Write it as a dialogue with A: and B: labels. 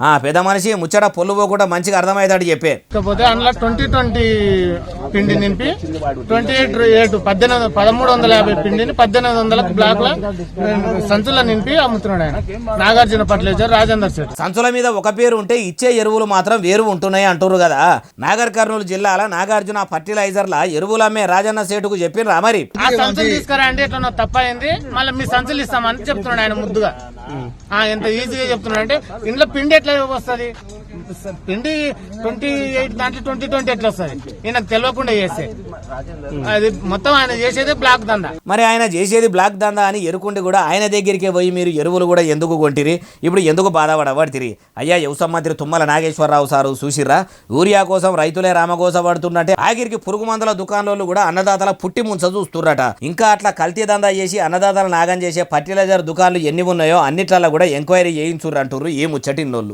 A: ఆ పెద్ద మనిషి ముచ్చట పొల్లు పోకుండా మంచిగా అర్థమవుతాడు చెప్పే.
B: కాకపోతే అందులో ట్వంటీ ట్వంటీ పిండి నింపి ట్వంటీ ఎయిట్ ఎయిట్ పద్దెనిమిది పదమూడు వందల యాభై పిండిని పద్దెనిమిది వందలకు బ్లాక్లో సంచుల్లో నింపి అమ్ముతున్నాడు ఆయన. నాగార్జున ఫర్టిలైజర్ రాజేందర్ సెట్
A: సంచుల మీద ఒక పేరు ఉంటే ఇచ్చే ఎరువులు మాత్రం వేరు ఉంటున్నాయి అంటున్నారు కదా. నాగర్ కర్నూలు జిల్లాల నాగార్జున ఫర్టిలైజర్ల ఎరువులు అమ్మే రాజన్న సేటుకు చెప్పినరా మరి?
B: ఆ సంచులు తీసుకురా అంటే ఎట్లా తప్ప అయింది మళ్ళీ మీ సంచులు ఇస్తామని చెప్తున్నాడు ఆయన ముద్దుగా. ఎంత ఈజీగా చెప్తున్నాడు అంటే ఇంట్లో పిండి ఎట్లా వస్తుంది? పిండి ట్వంటీ ఎయిట్ దాంట్లో ట్వంటీ ట్వంటీ ఎట్లా వస్తుంది? ఈయనకు తెలియకుండా చేస్తే. అది మొత్తం ఆయన చేసేది బ్లాక్ దందా.
A: మరి ఆయన చేసేది బ్లాక్ దందా అని ఎరుకుండి కూడా ఆయన దగ్గరికే పోయి మీరు ఎరువులు కూడా ఎందుకు కొంటిరి? ఇప్పుడు ఎందుకు బాధపడబడితిరి? అయ్యా వ్యవసాయ మంత్రి తుమ్మల నాగేశ్వరరావు సారు చూసిర్రా? యూరియా కోసం రైతులే రామకోస పడుతున్నట్టే ఆఖరికి పురుగు మందుల దుకాణాలు కూడా అన్నదాతల పుట్టి ముంచ చూస్తుర్రట. ఇంకా అట్లా కల్తీ దందా చేసి అన్నదాతల నాగం చేసే ఫర్టిలైజర్ దుకాణాలు ఎన్ని ఉన్నాయో అన్నిట్లలో కూడా ఎంక్వైరీ చేయించుర్రు అంటుర్రు ఏ ముచ్చటిన్నోళ్ళు.